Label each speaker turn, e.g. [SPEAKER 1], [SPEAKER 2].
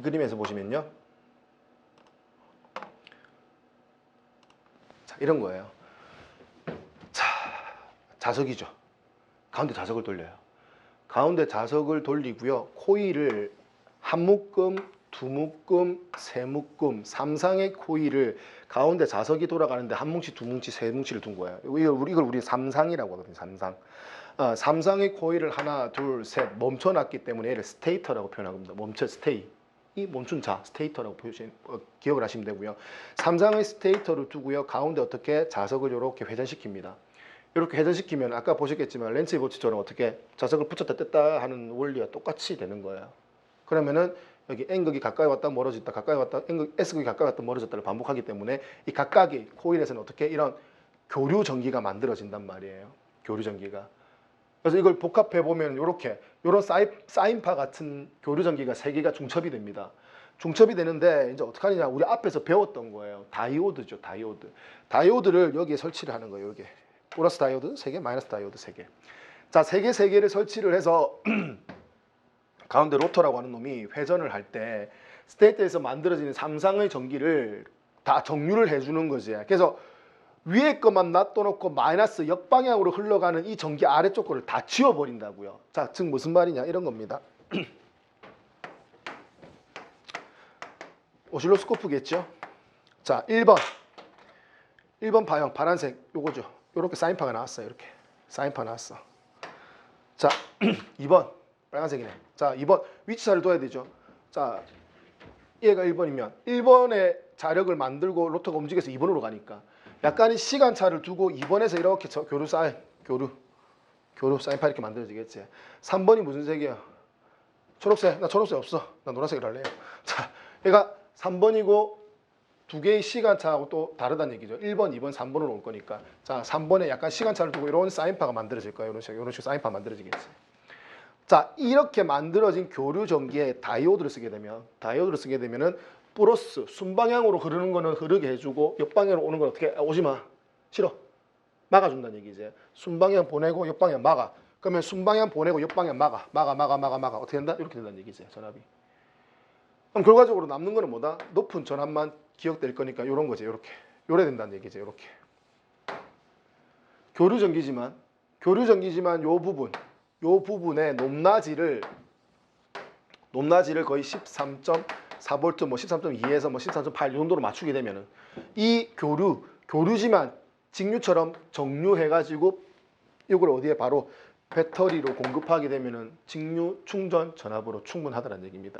[SPEAKER 1] 이 그림에서 보시면요. 자, 이런 거예요. 자, 자석이죠. 가운데 자석을 돌려요. 가운데 자석을 돌리고요. 코일을 한 묶음, 두 묶음, 세 묶음, 삼상의 코일을 가운데 자석이 돌아가는데 한 뭉치, 두 뭉치, 세 뭉치를 둔 거예요. 이걸 우리 이걸 우리 삼상이라고 하거든요. 삼상. 어, 삼상의 코일을 하나, 둘, 셋 멈춰놨기 때문에 얘를 스테이터라고 표현합니다. 멈춰 스테이. 이 멈춘 자 스테이터라고 표시 어, 기억을 하시면 되고요. 삼상의 스테이터를 두고요. 가운데 어떻게 자석을 이렇게 회전시킵니다. 이렇게 회전시키면 아까 보셨겠지만 렌치 보치처럼 어떻게 자석을 붙였다 뗐다 하는 원리와 똑같이 되는 거예요. 그러면은 여기 N극이 가까이 왔다 멀어졌다 가까이 왔다 N극, S극이 가까이 왔다 멀어졌다를 반복하기 때문에 이 각각의 코일에서는 어떻게 이런 교류 전기가 만들어진단 말이에요. 교류 전기가. 그래서 이걸 복합해 보면 이렇게 이런 사인, 사인 파 같은 교류 전기가 세 개가 중첩이 됩니다. 중첩이 되는데 이제 어떻게 하느냐 우리 앞에서 배웠던 거예요. 다이오드죠, 다이오드. 다이오드를 여기에 설치를 하는 거예요. 여기 플러스 다이오드 세 개, 마이너스 다이오드 세 개. 자, 세 개, 세 개를 설치를 해서 가운데 로터라고 하는 놈이 회전을 할 때 스테이트에서 만들어지는 삼상의 전기를 다 정류를 해주는 거지. 그래서 위에 것만 놔둬놓고 마이너스 역방향으로 흘러가는 이 전기 아래쪽 거를 다 지워버린다고요. 자, 즉 무슨 말이냐 이런 겁니다. 오실로스코프겠죠? 자, 1번. 1번 파형 파란색 요거죠. 요렇게 사인파가 나왔어요. 이렇게. 사인파 나왔어. 자, 2번. 빨간색이네. 자, 2번 위치차를 둬야 되죠. 자, 얘가 1번이면 1번의 자력을 만들고 로터가 움직여서 2번으로 가니까 약간의 시간차를 두고 2번에서 이렇게 저 교류 사인, 교류, 교류 사인파 이렇게 만들어지겠지. 3번이 무슨 색이야? 초록색. 나 초록색 없어. 나 노란색을 할래요. 자, 얘가 3번이고 두 개의 시간차하고 또 다르다는 얘기죠. 1번, 2번, 3번으로 올 거니까. 자, 3번에 약간 시간차를 두고 이런 사인파가 만들어질 거예요. 이런 식, 이런 식 사인파 만들어지겠지. 자, 이렇게 만들어진 교류 전기에 다이오드를 쓰게 되면 다이오드를 쓰게 되면은 플러스 순방향으로 흐르는 거는 흐르게 해주고 옆방향으로 오는 건 어떻게 아, 오지 마. 싫어. 막아준다는 얘기지 순방향 보내고 옆방향 막아. 그러면 순방향 보내고 옆방향 막아. 막아 막아 막아 막아. 어떻게 된다? 이렇게 된다는 얘기지 전압이. 그럼 결과적으로 남는 거는 뭐다? 높은 전압만 기억될 거니까 이런 거지 이렇게. 요래 된다는 얘기지 이렇게. 교류 전기지만 교류 전기지만 요 부분 요 부분의 높낮이를 높낮이를 거의 13.4V 뭐 13.2에서 뭐 13.8 정도로 맞추게 되면은 이 교류 교류지만 직류처럼 정류해 가지고 이걸 어디에 바로 배터리로 공급하게 되면은 직류 충전 전압으로 충분하다는 얘기입니다.